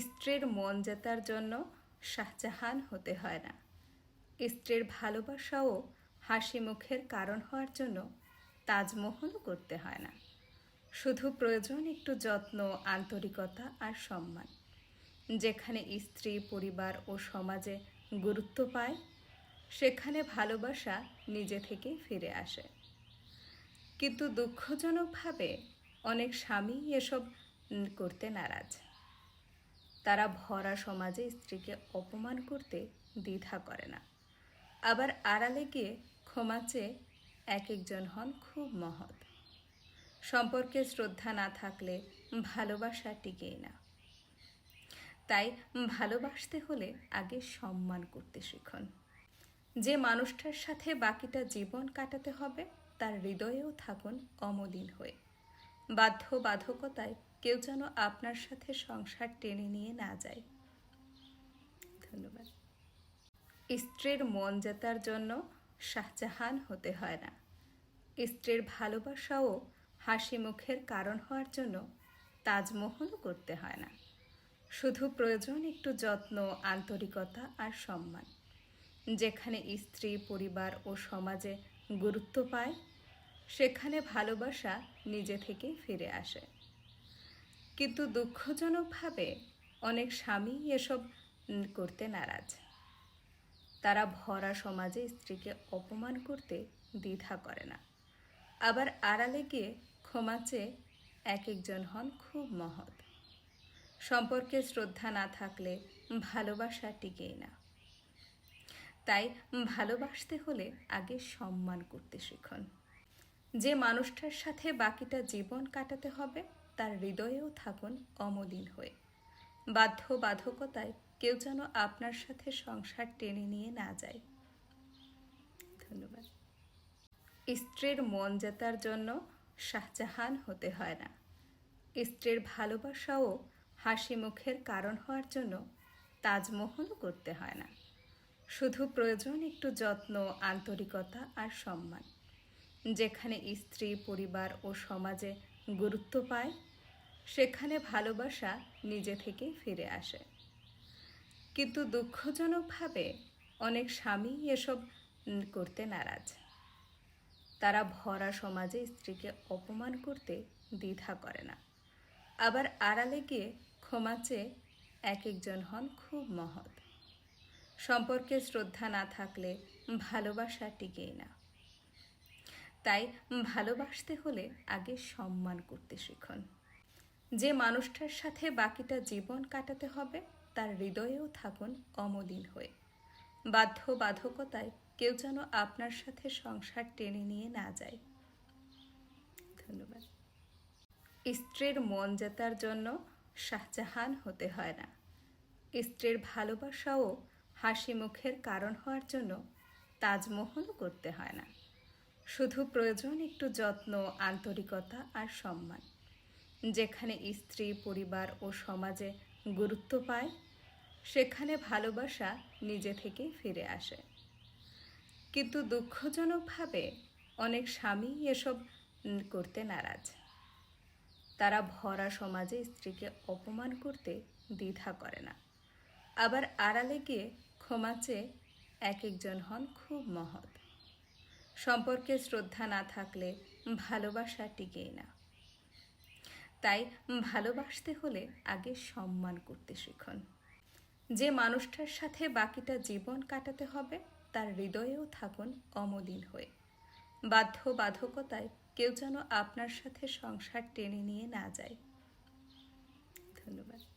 স্ত্রীর মন জেতার জন্য শাহজাহান হতে হয় না। স্ত্রীর ভালোবাসাও হাসি মুখের কারণ হওয়ার জন্য তাজমহলও করতে হয় না। শুধু প্রয়োজন একটু যত্ন, আন্তরিকতা আর সম্মান। যেখানে স্ত্রী, পরিবার ও সমাজে গুরুত্ব পায়, সেখানে ভালোবাসা নিজে থেকে ফিরে আসে। কিন্তু দুঃখজনকভাবে অনেক স্বামী এসব করতে নারাজ। তারা ভরা সমাজে স্ত্রীকে অপমান করতে দ্বিধা করে না। আবার আড়ালে গিয়ে ক্ষমা চেয়ে এক একজন হন খুব মহৎ। সম্পর্কে শ্রদ্ধা না থাকলে ভালোবাসা টিকেই না। তাই ভালোবাসতে হলে আগে সম্মান করতে শিখুন। যে মানুষটার সাথে বাকিটা জীবন কাটাতে হবে, তার হৃদয়েও থাকুন অমলিন হয়ে। বাধ্য বাধকতায় কেউ যেন আপনার সাথে সংসার টেনে নিয়ে না যায়। ধন্যবাদ। স্ত্রীর মন জেতার জন্য শাহজাহান হতে হয় না। স্ত্রীর ভালোবাসাও হাসি মুখের কারণ হওয়ার জন্য তাজমহলও করতে হয় না। শুধু প্রয়োজন একটু যত্ন, আন্তরিকতা আর সম্মান। যেখানে স্ত্রী, পরিবার ও সমাজে গুরুত্ব পায়, সেখানে ভালোবাসা নিজে থেকেই ফিরে আসে। কিন্তু দুঃখজনকভাবে অনেক স্বামী এসব করতে নারাজ। তারা ভরা সমাজে স্ত্রীকে অপমান করতে দ্বিধা করে না। আবার আড়ালে গিয়ে ক্ষমা চেয়ে এক একজন হন খুব মহৎ। সম্পর্কে শ্রদ্ধা না থাকলে ভালোবাসা টিকেই না। তাই ভালোবাসতে হলে আগে সম্মান করতে শিখুন। যে মানুষটার সাথে বাকিটা জীবন কাটাতে হবে তার হৃদয়েও থাকুন অমলিন হয়ে। বাধ্য বাধকতায় কেউ যেন আপনার সাথে সংসার টেনে নিয়ে না যায়। ধন্যবাদ। স্ত্রীর মন জেতার জন্য শাহজাহান হতে হয় না। স্ত্রীর ভালোবাসাও হাসি মুখের কারণ হওয়ার জন্য তাজমহলও করতে হয় না। শুধু প্রয়োজন একটু যত্ন, আন্তরিকতা আর সম্মান। যেখানে স্ত্রী, পরিবার ও সমাজে গুরুত্ব পায় সেখানে ভালোবাসা নিজে থেকেই ফিরে আসে। কিন্তু দুঃখজনকভাবে অনেক স্বামী এসব করতে নারাজ। তারা ভরা সমাজে স্ত্রীকে অপমান করতে দ্বিধা করে না। আবার আড়ালে গিয়ে ক্ষমা চেয়ে এক একজন হন খুব মহৎ। সম্পর্কে শ্রদ্ধা না থাকলে ভালোবাসা টিকেই না। তাই ভালোবাসতে হলে আগে সম্মান করতে শিখুন। যে মানুষটার সাথে বাকিটা জীবন কাটাতে হবে, তার হৃদয়েও থাকুন অমলিন হয়ে। বাধ্য বাধকতায় কেউ যেন আপনার সাথে সংসার টেনে নিয়ে না যায়। ধন্যবাদ। স্ত্রীর মন জেতার জন্য শাহজাহান হতে হয় না। স্ত্রীর ভালোবাসাও হাসি মুখের কারণ হওয়ার জন্য তাজমহলও করতে হয় না। শুধু প্রয়োজন একটু যত্ন, আন্তরিকতা আর সম্মান। যেখানে স্ত্রী, পরিবার ও সমাজে গুরুত্ব পায়, সেখানে ভালোবাসা নিজে থেকেই ফিরে আসে। কিন্তু দুঃখজনকভাবে অনেক স্বামী এসব করতে নারাজ। তারা ভরা সমাজে স্ত্রীকে অপমান করতে দ্বিধা করে না। আবার আড়ালে গিয়ে ক্ষমা চেয়ে এক একজন হন খুব মহৎ। সম্পর্কে শ্রদ্ধা না থাকলে ভালোবাসা টিকেই না। তাই ভালোবাসতে হলে আগে সম্মান করতে শিখুন। যে মানুষটার সাথে বাকিটা জীবন কাটাতে হবে, তার হৃদয়েও থাকুন অমলিন হয়ে। বাধ্য বাধকতায় কেউ যেন আপনার সাথে সংসার টেনে নিয়ে না যায়। ধন্যবাদ।